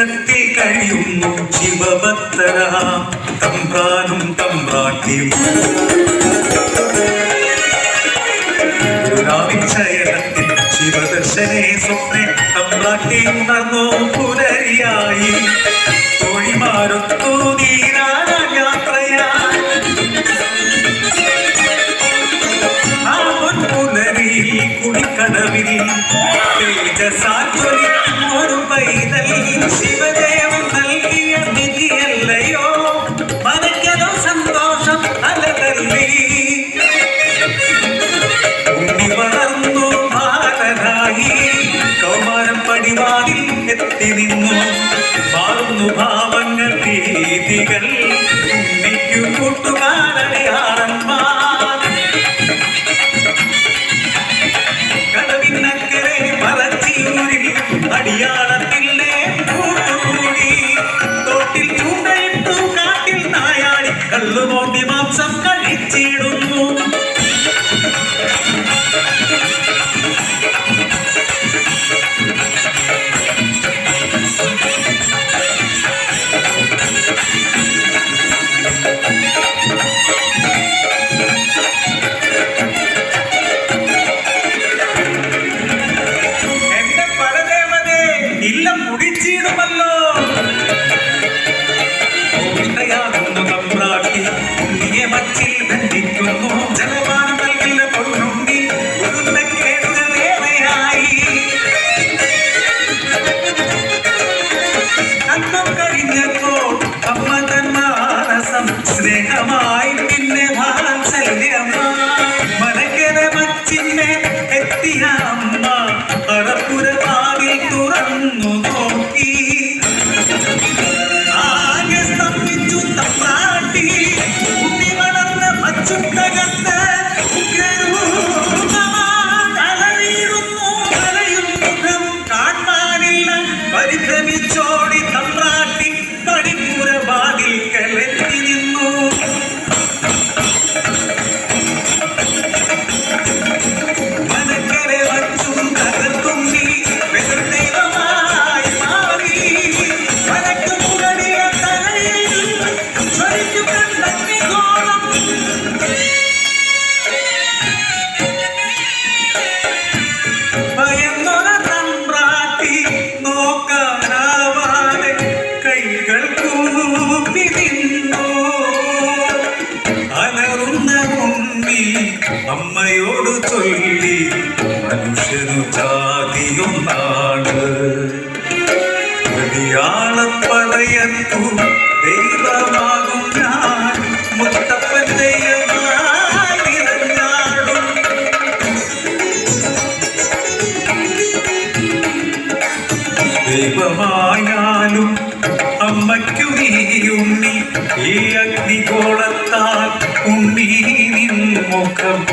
ദുഃഖത്തിൽ കഴിയുന്നു ശിവഭക്തരാം. തമ്പ്രാനും തമ്പ്രാട്ടിയും. ശയനത്തിൽ ശിവദർശനെ സ്വപ്നെ തമ്പ്രാട്ടി ഉണർന്നോ പുലരിയായി. തൊഴിമാരൊത്തു നീരാന യാത്രയായി ആ പൊൻപുലരിയിൽ കുടിക്കടവിൽ തേജസാൽ നിന്നു. അന്നം കഴിഞ്ഞപ്പോൾ അമ്മ മാനസം സ്നേഹമായി നിന്നെ വാത്സല്യമായി മനക്കര മച്ചിന്നെ എത്തിയ അമ്മ അറപ്പുരവാതിൽ ഉണ്ണി അമ്മയോട് ചൊല്ലി മനുഷ്യനു ജാതിയൊന്നാണ്. മലയാളപ്പടയത്തു ദൈവമാകും ഞാൻ. മുത്തപ്പൻ ദൈവമായി നിറഞ്ഞാടും ദൈവമായാലും അമ്മയ്ക്കു നീ ഉണ്ണി ഈ അഗ്നിഗോളത്താൽ ഉണ്ണി